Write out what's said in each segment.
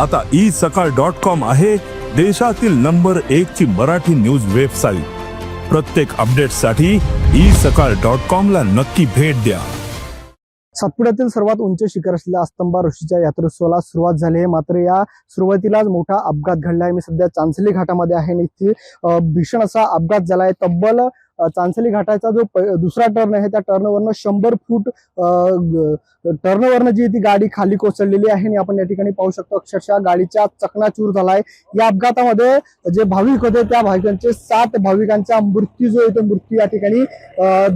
आता ई सकाळ dot com आहे देशातील नंबर एक ची मराठी न्यूज वेबसाईट. प्रत्येक अपडेटसाठी ई सकाळ डॉट कॉम ला नक्की भेट द्या. सातपुड्यातील सर्वात उंच शिखर असलेल्या अस्तंबा ऋषीच्या यात्रोत्सवाला सुरुवात झाली आहे. मात्र या सुरुवातीलाच मोठा अपघात घडला आहे मी सध्या चांचली घाटामध्ये आहे आणि इथे भीषण असा अपघात झाला आहे तब्बल चांचली घाटाचा जो प- दुसरा टर्न आहे त्या टर्नवरनं शंभर फूट टर्नवरनं जी ती गाडी खाली कोसळलेली आहे आणि आपण या ठिकाणी पाहू शकतो अक्षरशः गाडीचा चकनाचूर झाला आहे या अपघातामध्ये जे भाविक होते त्या भाविकांचे सात भाविकांचा मृत्यू जो आहे तो मृत्यू या ठिकाणी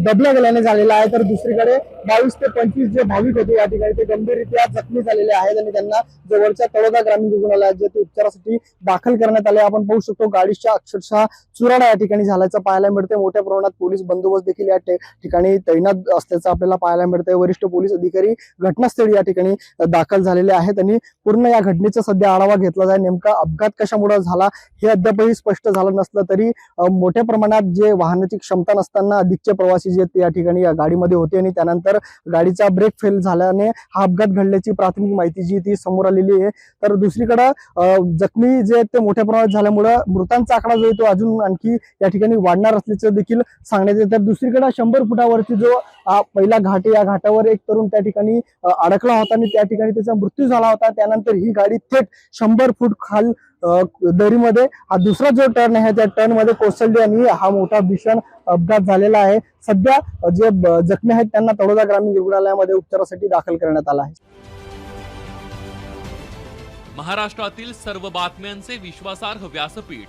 दबल्या गेल्याने झालेला आहे. तर दुसरीकडे बावीस ते पंचवीस जे भाविक होते या ठिकाणी ते गंभीररित्या जखमी झालेले आहेत आणि त्यांना जवळच्या तळोदा ग्रामीण रुग्णालयात जे ते उपचारासाठी दाखल करण्यात आले. आपण पाहू शकतो गाडीच्या अक्षरशः चुराडा या ठिकाणी झाल्याचं पाहायला मिळते मोठ्या प्रमाणात पोलीस बंदोबस्त देखील या ठिकाणी तैनात असल्याचं आपल्याला पाहायला मिळतंय. वरिष्ठ पोलीस अधिकारी घटनास्थळी या ठिकाणी दाखल झालेले आहेत. आणि पूर्ण या घटनेचा सध्या आढावा घेतला जाईल नेमका अपघात कशामुळे झाला हे अद्यापही स्पष्ट झालं नसलं तरी मोठ्या प्रमाणात जे वाहनाची क्षमता नसताना अधिकचे प्रवासी जे या ठिकाणी या गाडीमध्ये होते आणि त्यानंतर गाडीचा ब्रेक फेल झाल्याने हा अपघात घडल्याची प्राथमिक माहिती जी ती समोर आलेली आहे. तर दुसरीकडं जखमी जे आहेत ते मोठ्या प्रमाणात झाल्यामुळं मृतांचा आकडा जो आहे तो अजून आणखी या ठिकाणी वाढणार असल्याचं देखील सांगण्यात येतात तर दुसरीकडे शंभर फुटावरती जो पहिला घाट या घाटावर एक तरुण त्या ठिकाणी अडकला होता आणि त्या ठिकाणी त्याचा मृत्यू झाला होता. त्यानंतर ही गाडी थेट शंभर फूट खाल दरीमध्ये हा दुसरा जो टर्न आहे त्या टर्नमध्ये कोसळली आणि हा मोठा भीषण अपघात झालेला आहे. सध्या जे जखमी आहेत त्यांना तळोदा ग्रामीण रुग्णालयामध्ये उपचारासाठी दाखल करण्यात आला आहे. महाराष्ट्रातील सर्व बातम्यांचे विश्वासार्ह व्यासपीठ